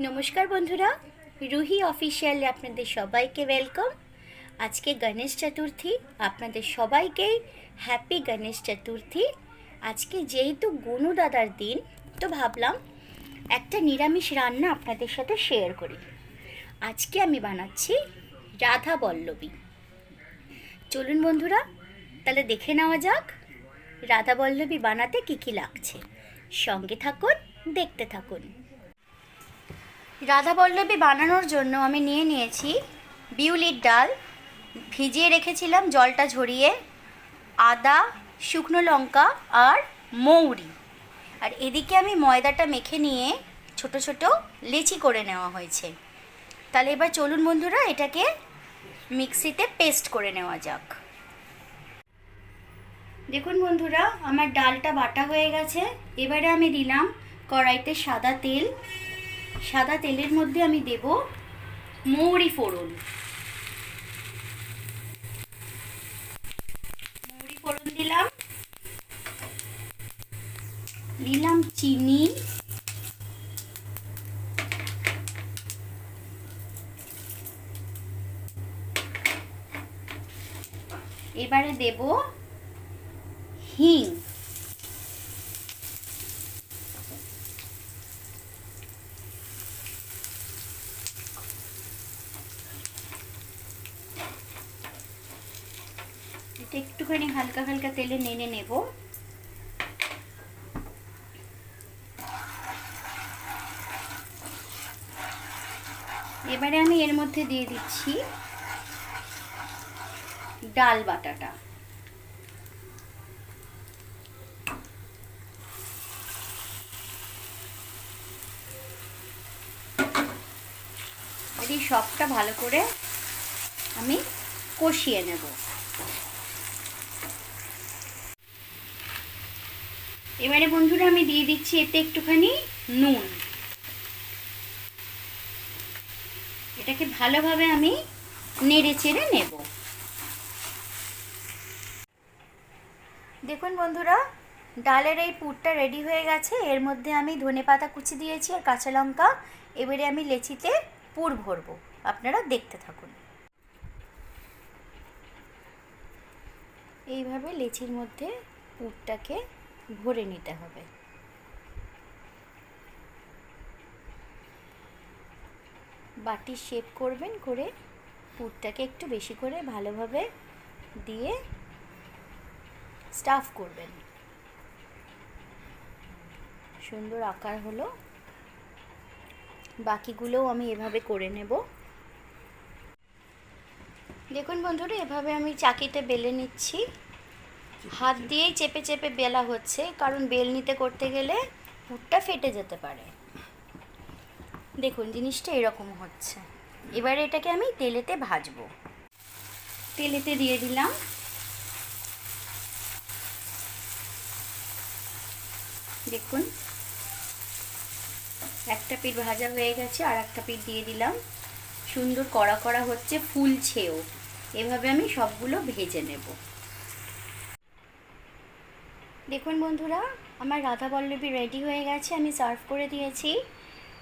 নমস্কার বন্ধুরা, রুহি অফিসিয়ালে আপনাদের সবাইকে ওয়েলকাম আজকে গণেশ চতুর্থী, আপনাদের সবাইকেই হ্যাপি গণেশ চতুর্থী। আজকে যেহেতু গনু দাদার দিন, তো ভাবলাম একটা নিরামিষ রান্না আপনাদের সাথে শেয়ার করি। আজকে আমি বানাচ্ছি রাধা বল্লবী। চলুন বন্ধুরা, তাহলে দেখে নেওয়া যাক রাধা বল্লবী বানাতে কী কী লাগছে। সঙ্গে থাকুন, দেখতে থাকুন। রাধা বল্লবী বানানোর জন্য আমি নিয়ে নিয়েছি বিউলির ডাল। ভিজিয়ে রেখেছিলাম জলটা ঝরিয়ে, আদা, শুকনো লঙ্কা আর মৌরি। আর এদিকে আমি ময়দাটা মেখে নিয়ে ছোট ছোট লেচি করে নেওয়া হয়েছে। তাহলে এবার চলুন বন্ধুরা, এটাকে মিক্সিতে পেস্ট করে নেওয়া যাক। দেখুন বন্ধুরা, আমার ডালটা বাটা হয়ে গেছে। এবারে আমি দিলাম কড়াইতে সাদা তেল। সাদা তেলের মধ্যে আমি দেব মৌরি ফোড়ন। মৌরি ফোড়ন দিলাম। দিলাম চিনি। এবারে দেব হিং। একটুখানি হালকা হালকা তেলে নেড়ে নেব। এবারে আমি এর মধ্যে দিয়ে দিচ্ছি ডাল বাটাটা। সবটা ভালো করে আমি কষিয়ে নেব। এবারে বন্ধুরা আমি দিয়ে দিচ্ছি এতে একটুখানি নুন। এটাকে ভালোভাবে আমি নেড়ে চেড়ে নেব। দেখুন বন্ধুরা, ডালের এই পুরটা রেডি হয়ে গেছে। এর মধ্যে আমি ধনে পাতা কুচি দিয়েছি আর কাঁচা লঙ্কা। এবারে আমি লেচিতে পুর ভরবো। আপনারা দেখতে থাকুন। এইভাবে লেচির মধ্যে পুরটাকে ভরে নিতে হবে। বাটির শেপ করবেন করে পুরটাকে একটু বেশি করে ভালোভাবে দিয়ে স্টাফ করবেন। সুন্দর আকার হলো। বাকিগুলোও আমি এভাবে করে নেব। দেখুন বন্ধুরা, এভাবে আমি চাকিতে বেলে নিচ্ছি। হাত দিয়েই চেপে চেপে বেলা হচ্ছে, কারণ বেলনিতে করতে গেলে পুরটা ফেটে যেতে পারে। দেখুন, জিনিসটা এরকম হচ্ছে। এবারে এটাকে আমি তেলেতে ভাজবো। তেলেতে দিয়ে দিলাম। দেখুন, একটা পিঠ ভাজা হয়ে গেছে, আর একটা পিঠ দিয়ে দিলাম। সুন্দর কড়া কড়া হচ্ছে ফুলছেও এভাবে আমি সবগুলো ভেজে নেব। দেখুন বন্ধুরা, আমার রাধা বল্লবী রেডি হয়ে গেছে, আমি সার্ভ করে দিয়েছি।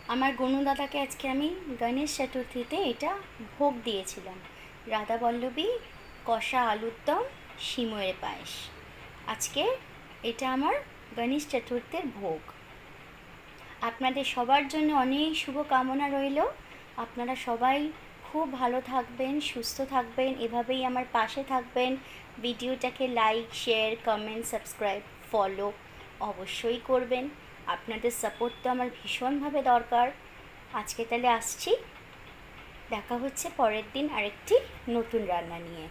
আমার গনু দাদাকে আজকে আমি গণেশ চতুর্থীতে এটা ভোগ দিয়েছিলাম। রাধা বল্লবী কষা আলুর দম সিময়ের পায়েস। আজকে এটা আমার গণেশ চতুর্থীর ভোগ। আপনাদের সবার জন্য অনেক শুভ কামনা রইল। আপনারা সবাই খুব ভালো থাকবেন, সুস্থ থাকবেন, এভাবেই আমার পাশে থাকবেন। ভিডিওটাকে like share comment subscribe follow অবশ্যই করবেন। আপনাদের সাপোর্ট তো আমার ভীষণভাবে দরকার। আজকে তাহলে আসছি। দেখা হচ্ছে পরের দিন আরেকটি নতুন রান্না নিয়ে।